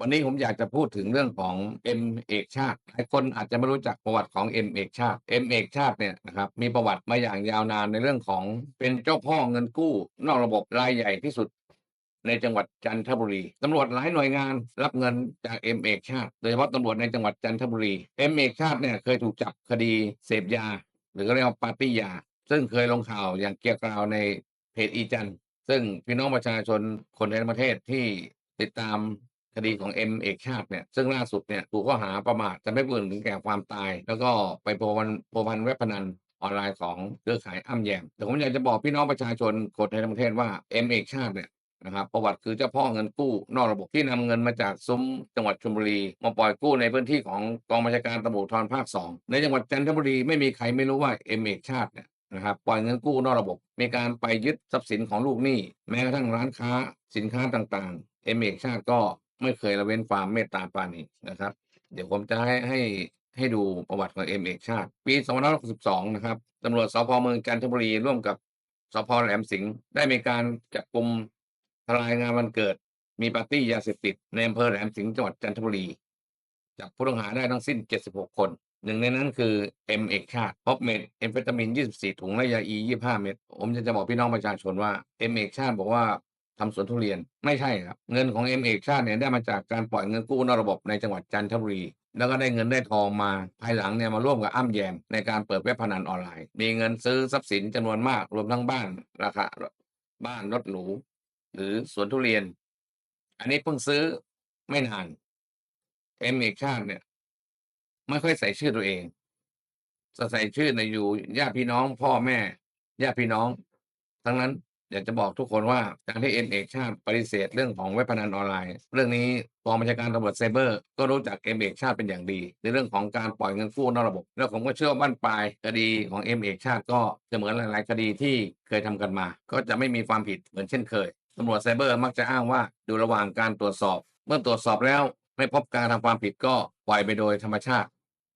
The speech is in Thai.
วันนี้ผมอยากจะพูดถึงเรื่องของเอ็มเอกชาติหลายคนอาจจะไม่รู้จักประวัติของเอ็มเอกชาติเอ็มเอกชาติเนี่ยนะครับมีประวัติมาอย่างยาวนานในเรื่องของเป็นเจ้าพ่อเงินกู้ นอกระบบรายใหญ่ที่สุด ในจังหวัดจันทบุรีตำรวจหลายหน่วยงานรับเงินจากเอ็มเอกชาติโดยเฉพาะตำรวจในจังหวัดจันทบุรีเอ็มเอกชาติเนี่ยเคยถูกจับคดีเสพยา หรือก็เรียกว่าปาร์ตี้ยา ซึ่งเคยลงข่าวอย่างเกลียวกราวในเพจอีจันซึ่งพี่น้องประชาชนคนในประเทศที่ติดตาม คดีของเอ็มเอกชาติเนี่ยซึ่งล่าสุดเนี่ยถูกข้อหาประมาทจะไม่ผู้อื่นถึงแก่ความตาย แล้วก็ไปโพวันโพพันเว็บพนันออนไลน์ของเครือข่ายอ้ำแยม แต่ผมอยากจะบอกพี่น้องประชาชนคนในประเทศว่าเอ็มเอกชาติเนี่ยนะครับประวัติคือเจ้าพ่อเงินกู้นอกระบบที่นำเงินมาจากซุ้มจังหวัดชลบุรี มาปล่อยกู้ในพื้นที่ของกองบัญชาการตำรวจภูธรภาคสองในจังหวัดจันทบุรีไม่มีใครไม่รู้ว่าเอ็มเอกชาติเนี่ยนะครับปล่อยเงินกู้นอกระบบ มีการไปยึดทรัพย์สินของลูกหนี้ แม้กระทั่งร้านค้าสินค้าต่างๆเอ็มเมกชาติก็ ไม่เคยละเว้นความเมตตาปราณีนะครับ เดี๋ยวผมจะให้ให้ให้ดูประวัติของเอ็มเมกชาติ ปี2562 นะครับตำรวจสพเมืองจันทบุรีร่วมกับสพแหลมสิงห์ได้มีการจับกลุ่มทลายงานวันเกิด มีปาร์ตี้ยาเสพติดในอำเภอแหลมสิงห์จังหวัดจันทบุรี จับผู้ต้องหาได้ทั้งสิ้น 76 คน หนึ่งในนั้นคือเอ็มเอกชาติพบเม็ดเอมเฟตามิน 24 ถุงและยาอี 25 เม็ดผมจะจะบอกพี่น้องประชาชนว่าเอ็มเอกชาติบอกว่า ทำสวนทุเรียนไม่ใช่ครับเงินของเอ็มเอกชาติเนี่ยได้มาจากการปล่อยเงินกู้นอกระบบในจังหวัดจันทบุรีแล้วก็ได้เงินได้ทองมาภายหลังเนี่ยมาร่วมกับอ้ำแยม ในการเปิดเว็บพนันออนไลน์ มีเงินซื้อทรัพย์สินจำนวนมากรวมทั้งบ้านราคาบ้านรถหรูหรือสวนทุเรียน อันนี้เพิ่งซื้อไม่นานเอ็มเอกชาติเนี่ย ไม่ค่อยใส่ชื่อตัวเองจะใส่ชื่อในอยู่ญาติพี่น้อง พ่อแม่ญาติพี่น้อง ทั้งนั้น อยากจะบอกทุกคนว่าการที่เอ็นเอกชาติปฏิเสธเรื่องของเว็บพนันออนไลน์ เรื่องนี้กองบัญชาการตำรวจไซเบอร์ก็รู้จักเอ็มเอกชาติเป็นอย่างดี ในเรื่องของการปล่อยเงินกู้นอกระบบ แล้วผมก็เชื่อว่าบ้านปลายคดีของเอ็มเอกชาติก็จะเหมือนหลาย ๆ คดีที่เคยทำกันมา ก็จะไม่มีความผิดเหมือนเช่นเคยตำรวจไซเบอร์มักจะอ้างว่าอยู่ระหว่างการตรวจสอบ เมื่อตรวจสอบแล้วไม่พบการทำความผิดก็ปล่อยไปโดยธรรมชาติ